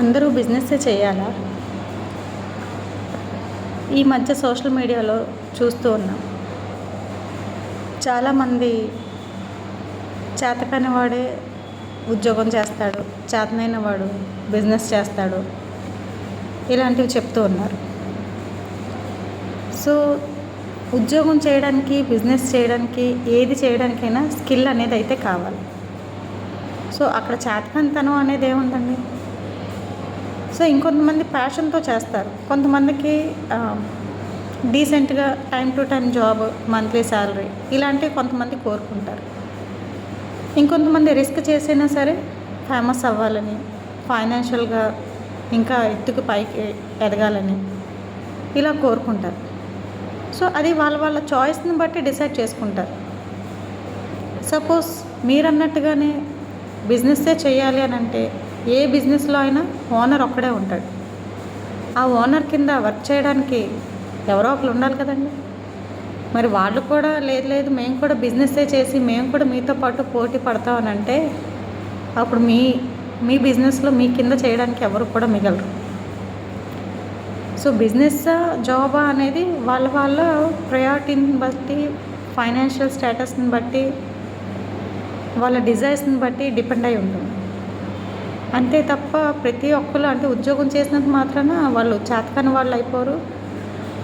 అందరూ బిజినెస్సే చేయాలా? ఈ మధ్య సోషల్ మీడియాలో చూస్తూ ఉన్నాం. చాలామంది చేతకాని వాడే ఉద్యోగం చేస్తాడు చేతనైన వాడు బిజినెస్ చేస్తాడు ఇలాంటివి చెప్తూ ఉన్నారు. సో ఉద్యోగం చేయడానికి బిజినెస్ చేయడానికి ఏది చేయడానికైనా స్కిల్ అనేది అయితే కావాలి. సో అక్కడ చేతకంతనం అనేది ఏముందండి? సో ఇంకొంతమంది ప్యాషన్తో చేస్తారు. కొంతమందికి డీసెంట్గా time to time job monthly salary ఇలాంటివి కొంతమంది కోరుకుంటారు. ఇంకొంతమంది రిస్క్ చేసైనా సరే ఫేమస్ అవ్వాలని ఫైనాన్షియల్గా ఇంకా ఎత్తుకు పైకి ఎదగాలని ఇలా కోరుకుంటారు. సో అది వాళ్ళ వాళ్ళ చాయిస్ని బట్టి డిసైడ్ చేసుకుంటారు. సపోజ్ మీరు అన్నట్టుగానే బిజినెస్సే చేయాలి అని అంటే ఏ బిజినెస్లో అయినా ఓనర్ ఒక్కడే ఉంటాడు. ఆ ఓనర్ కింద వర్క్ చేయడానికి ఎవరో ఒకరు ఉండాలి కదండి. మరి వాళ్ళు కూడా లేదు లేదు మేము కూడా బిజినెస్సే చేసి మేము కూడా మీతో పాటు పోటీ పడతామనంటే అప్పుడు మీ మీ బిజినెస్లో మీ కింద చేయడానికి ఎవరు కూడా మిగలరు. సో బిజినెస్ జాబా అనేది వాళ్ళ వాళ్ళ ప్రయారిటీని బట్టి ఫైనాన్షియల్ స్టేటస్ని బట్టి వాళ్ళ డిజైర్స్ని బట్టి డిపెండ్ అయి ఉంటుంది. అంతే తప్ప ప్రతి ఒక్కరు అంటే ఉద్యోగం చేసినంత మాత్రాన వాళ్ళు చేతకాని వాళ్ళు అయిపోరు.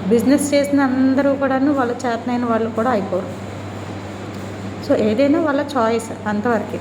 బిజినెస్ చేసిన అందరూ కూడాను వాళ్ళు చేతనైన వాళ్ళు కూడా అయిపోరు. సో ఏదైనా వాళ్ళ చాయిస్ అంతవరకే.